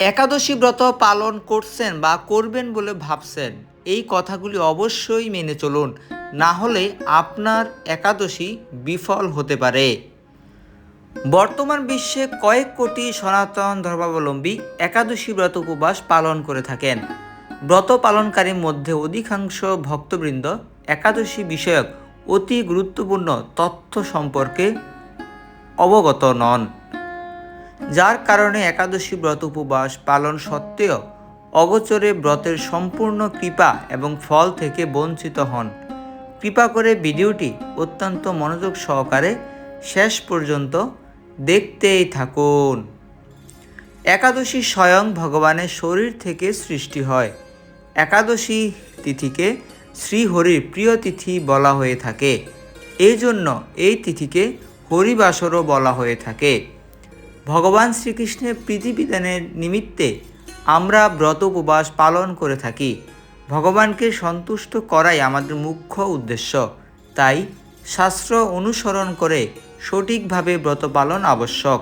একাদশী ব্রত পালন করছেন বা করবেন বলে ভাবছেন, এই কথাগুলি অবশ্যই মেনে চলুন। না হলে আপনার একাদশী বিফল হতে পারে। বর্তমান বিশ্বে কয়েক কোটি সনাতন ধর্মাবলম্বী একাদশী ব্রত উপবাস পালন করে থাকেন। ব্রত পালনকারীর মধ্যে অধিকাংশ ভক্তবৃন্দ একাদশী বিষয়ক অতি গুরুত্বপূর্ণ তথ্য সম্পর্কে অবগত নন। যার কারণে একাদশী ব্রত উপবাস পালন সত্ত্বেও অগোচরে ব্রতের সম্পূর্ণ কৃপা এবং ফল থেকে বঞ্চিত হন। কৃপা করে ভিডিওটি অত্যন্ত মনোযোগ সহকারে শেষ পর্যন্ত দেখতেই থাকুন। একাদশী স্বয়ং ভগবানের শরীর থেকে সৃষ্টি হয়। একাদশী তিথিকে শ্রীহরির প্রিয় তিথি বলা হয়ে থাকে। এই জন্য এই তিথিকে হরিবাসরও বলা হয়ে থাকে। ভগবান শ্রীকৃষ্ণের প্রীতিবিধানের নিমিত্তে আমরা ব্রত উপবাস পালন করে থাকি। ভগবানকে সন্তুষ্ট করাই আমাদের মুখ্য উদ্দেশ্য। তাই শাস্ত্র অনুসরণ করে সঠিকভাবে ব্রত পালন আবশ্যক।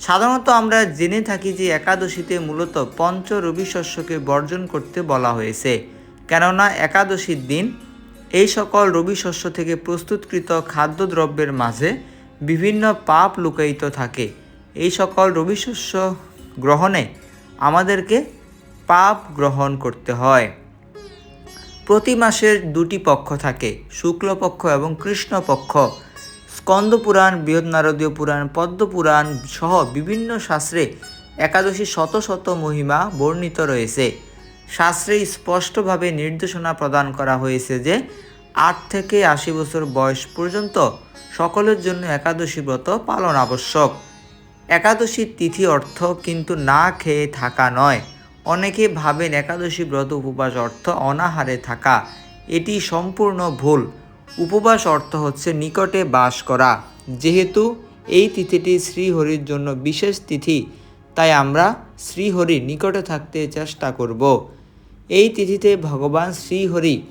সাধারণত আমরা জেনে থাকি যে একাদশীতে মূলত পঞ্চ রবি শস্যকে বর্জন করতে বলা হয়েছে। কেননা একাদশীর দিন এই সকল রবি শস্য থেকে প্রস্তুতকৃত খাদ্যদ্রব্যের মাঝে বিভিন্ন পাপ লুকায়িত থাকে। এই সকল রবি শস্য গ্রহণে আমাদেরকে পাপ গ্রহণ করতে হয়। প্রতি মাসের দুটি পক্ষ থাকে, শুক্লপক্ষ এবং কৃষ্ণপক্ষ। স্কন্দ পুরাণ বৃহৎ পুরাণ পদ্ম পুরাণ সহ বিভিন্ন শাস্ত্রে একাদশী শত শত মহিমা বর্ণিত রয়েছে। শাস্ত্রে স্পষ্টভাবে নির্দেশনা প্রদান করা হয়েছে যে, আট থেকে আশি বছর বয়স পর্যন্ত সকলের জন্য একাদশী ব্রত পালন আবশ্যক। একাদশীর তিথি অর্থ কিন্তু না খেয়ে থাকা নয়। অনেকে ভাবেন একাদশী ব্রত উপবাস অর্থ অনাহারে থাকা। এটি সম্পূর্ণ ভুল। উপবাস অর্থ হচ্ছে নিকটে বাস করা। যেহেতু এই তিথিটি শ্রীহরির জন্য বিশেষ তিথি, তাই আমরা শ্রীহরি নিকটে থাকতে চেষ্টা করব। এই তিথিতে ভগবান শ্রীহরি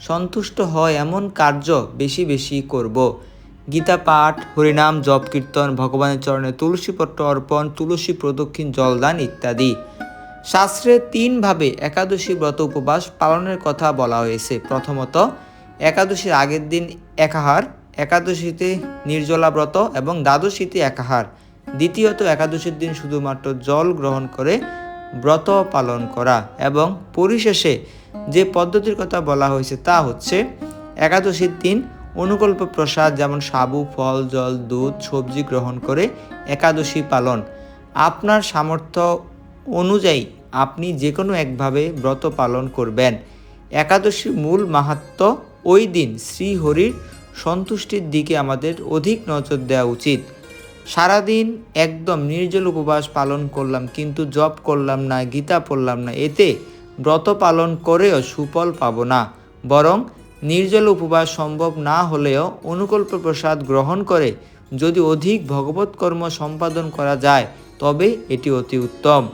সন্তুষ্ট হয় এমন কার্য বেশি বেশি করব। গীতা পাঠ, হরিনাম, জপ, কীর্তন, ভগবানের চরণে তুলসীপত্র অর্পণ, তুলসী প্রদক্ষিণ, জলদান ইত্যাদি। শাস্ত্রে তিনভাবে একাদশী ব্রত উপবাস পালনের কথা বলা হয়েছে। প্রথমত, একাদশীর আগের দিন একাহার, একাদশীতে নির্জলা ব্রত এবং দ্বাদশীতে একাহার। দ্বিতীয়ত, একাদশীর দিন শুধুমাত্র জল গ্রহণ করে ব্রত পালন করা এবং পরিশেষে যে পদ্ধতির কথা বলা হয়েছে তা হচ্ছে, একাদশীর দিন অনুকল্প প্রসাদ যেমন সাবু, ফল, জল, দুধ, সবজি গ্রহণ করে একাদশী পালন। আপনার সামর্থ্য অনুযায়ী আপনি যে কোনো একভাবে ব্রত পালন করবেন। একাদশী মূল মাহাত্ম ওই দিন শ্রীহরির সন্তুষ্টির দিকে আমাদের অধিক নজর দেওয়া উচিত। সারাদিন একদম নির্জল উপবাস পালন করলাম, কিন্তু জপ করলাম না, গীতা পড়লাম না, এতে ব্রত পালন করেও সুফল পাব না। বরং নির্জল উপবাস সম্ভব না হলেও অনুকল্প প্রসাদ গ্রহণ করে যদি অধিক ভগবত কর্ম সম্পাদন করা যায়, তবে এটি অতি উত্তম।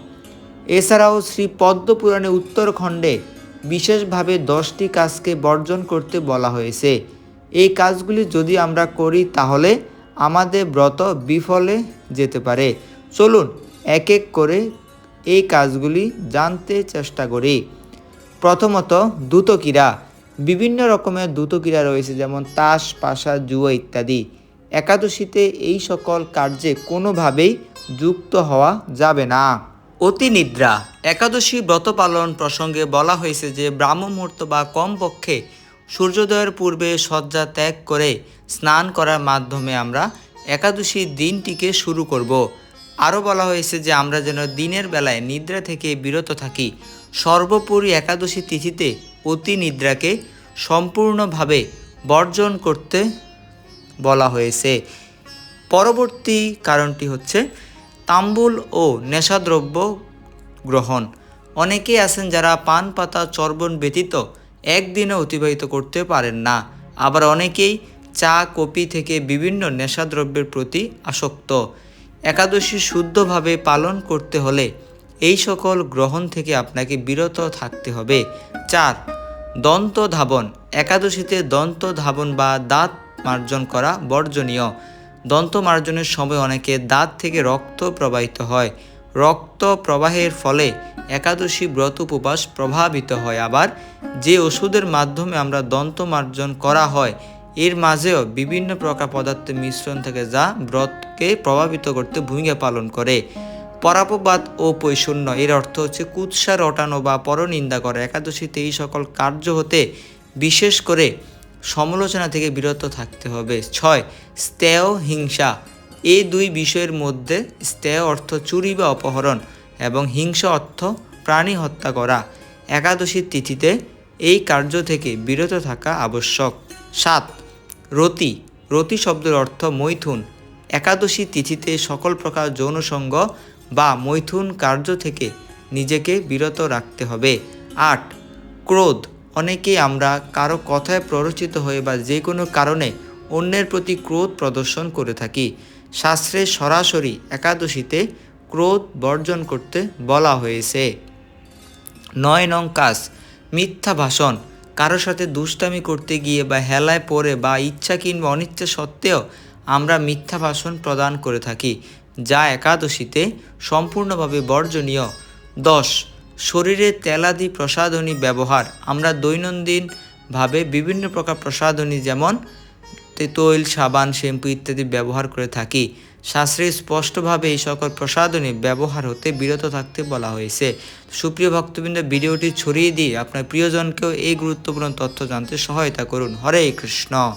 এছাড়াও শ্রী পদ্ম পুরাণে উত্তরখণ্ডে বিশেষভাবে দশটি কাজকে বর্জন করতে বলা হয়েছে। এই কাজগুলি যদি আমরা করি, তাহলে আমাদের ব্রত বিফলে যেতে পারে। চলুন এক এক করে এই কাজগুলি জানতে চেষ্টা করি। প্রথমত, দ্রুতক্রীড়া। বিভিন্ন রকমের দ্রুতক্রীড়া রয়েছে, যেমন তাস, পাশা, জুয়া ইত্যাদি। একাদশীতে এই সকল কার্যে কোনোভাবেই যুক্ত হওয়া যাবে না। অতি নিদ্রা। একাদশী ব্রত পালন প্রসঙ্গে বলা হয়েছে যে, ব্রাহ্ম মুহূর্ত বা কমপক্ষে সূর্যোদয়ের পূর্বে শয্যা ত্যাগ করে স্নান করার মাধ্যমে আমরা একাদশীর দিনটিকে শুরু করব। আরও বলা হয়েছে যে, আমরা যেন দিনের বেলায় নিদ্রা থেকে বিরত থাকি। সর্বোপরি একাদশী তিথিতে অতি নিদ্রাকে সম্পূর্ণভাবে বর্জন করতে বলা হয়েছে। পরবর্তী কারণটি হচ্ছে তাম্বুল ও নেশাদ্রব্য গ্রহণ। অনেকেই আছেন যারা পান, পাতা, চর্বণ ব্যতীত একদিনও অতিবাহিত করতে পারেন না। আবার অনেকেই চা কপি থেকে বিভিন্ন নেশাদ্রব্যের প্রতি আসক্ত। একাদশী শুদ্ধভাবে পালন করতে হলে এই সকল গ্রহণ থেকে আপনাকে বিরত থাকতে হবে। চার দন্ত ধাবন একাদশীতে দন্ত ধাবন বা দাঁত মার্জন করা বর্জনীয়। দন্ত মার্জনের সময় অনেকে দাঁত থেকে রক্ত প্রবাহিত হয়। রক্ত প্রবাহের ফলে একাদশী ব্রত উপবাস প্রভাবিত হয়। আবার যে ওষুধের মাধ্যমে আমরা দন্ত মার্জন করা হয়, এর মাঝেও বিভিন্ন প্রকার পদার্থের মিশ্রণ থাকে যা ব্রতকে প্রভাবিত করতে ভূমিকা পালন করে। পরাপবাদ ও পৈশূন্য এর অর্থ হচ্ছে কুৎসা রটানো বা পরনিন্দা করা। একাদশীতে এই সকল কার্য হতে বিশেষ করে সমালোচনা থেকে বিরত থাকতে হবে। ছয়, স্তেয় হিংসা। এই দুই বিষয়ের মধ্যে স্তেয় অর্থ চুরি বা অপহরণ এবং হিংসা অর্থ প্রাণী হত্যা করা। একাদশীর তিথিতে এই কার্য থেকে বিরত থাকা আবশ্যক। সাত, রতি। রতি শব্দের অর্থ মৈথুন। একাদশী তিথিতে সকল প্রকার যৌনসঙ্গ বা মৈথুন কার্য থেকে নিজেকে বিরত রাখতে হবে। আট, ক্রোধ। অনেকেই আমরা কারও কথায় প্ররোচিত হয়ে বা যে কোনো কারণে অন্যের প্রতি ক্রোধ প্রদর্শন করে থাকি। শাস্ত্রে সরাসরি একাদশীতে ক্রোধ বর্জন করতে বলা হয়েছে। নয় নং কাজ, মিথ্যা ভাষণ। কারোর সাথে দুষ্টামি করতে গিয়ে বা হেলায় পড়ে বা ইচ্ছা কিংবা অনিচ্ছা সত্ত্বেও আমরা মিথ্যা ভাষণ প্রদান করে থাকি। যা একাদশীতে সম্পূর্ণভাবে বর্জনীয়। দশ, শরীরে তেলাদি প্রসাধনী ব্যবহার। আমরা দৈনন্দিনভাবে বিভিন্ন প্রকার প্রসাধনী যেমন তৈল সাবান, শ্যাম্পু ইত্যাদি ব্যবহার করে থাকি। শাস্ত্রে স্পষ্টভাবে এই সকল প্রসাধনী ব্যবহার হতে বিরত থাকতে বলা হয়েছে। সুপ্রিয় ভক্তবৃন্দ, ভিডিওটি ছড়িয়ে দিয়ে আপনার প্রিয়জনকেও এই গুরুত্বপূর্ণ তথ্য জানতে সহায়তা করুন। হরে কৃষ্ণ।